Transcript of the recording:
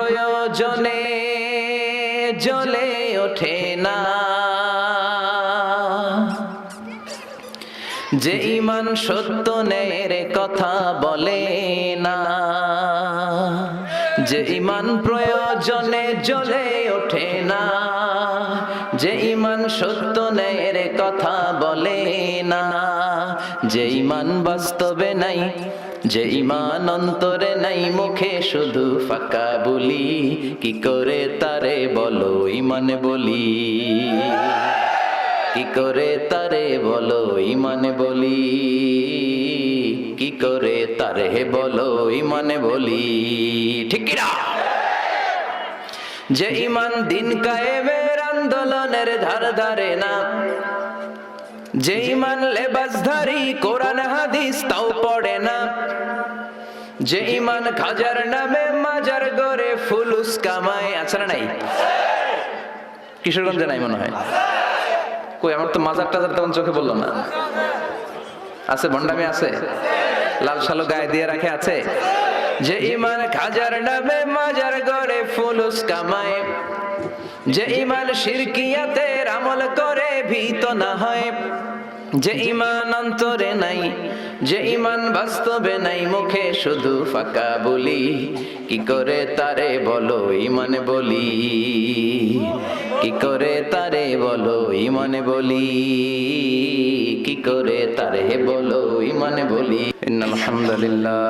প্রয়োজনে জ্বলে ওঠে না। যে ইমান সত্য ন্যায়ের কথা বলে না। যে ইমান প্রয়োজনে জ্বলে ওঠে না। যে ইমান সত্য ন্যায়ের কথা বলে না। যে ইমান বাস্তবে নাই, যে ইমান অন্তরে নাই, মুখে শুধু ফাঁকা বলি। কি করে তারে বলো ইমান বলি? কি করে তারে বলো ইমানে বলি? কি করে তারে বলো ইমানে বলি? ঠিক? যে ইমান দিন কায়েমের আন্দোলনের ধার ধারে না যে ইমান লেবাসধারী কোরআন, হাদিস, তাও পড়ে না। যে ইমান খাজার নামে মাজার গড়ে, ফুলুস কামায় আছে না নাই? কিশোরগঞ্জে নাই মনে হয়। কই, আমার তো মাজার টাজার তেমন চোখে বলল না। আছে, ভণ্ডামি আছে। লাল সালো গায়ে দিয়ে রাখে আছে। যে ইমান খাজার নামে মাজার গড়ে, ফুলুস কামায় যে ইমান শিরকিয়াতে আমল ভীত না হয়। যে ইমান অন্তরে নাই, যে ইমান বাস্তবে নাই, মুখে শুধু ফাঁকা বলি। কি করে তারে বলো, ইমানে বলি? কি করে তারে বলো, ইমানে বলি? কি করে তারে বলো, ইমানে বলি? আলহামদুলিল্লাহ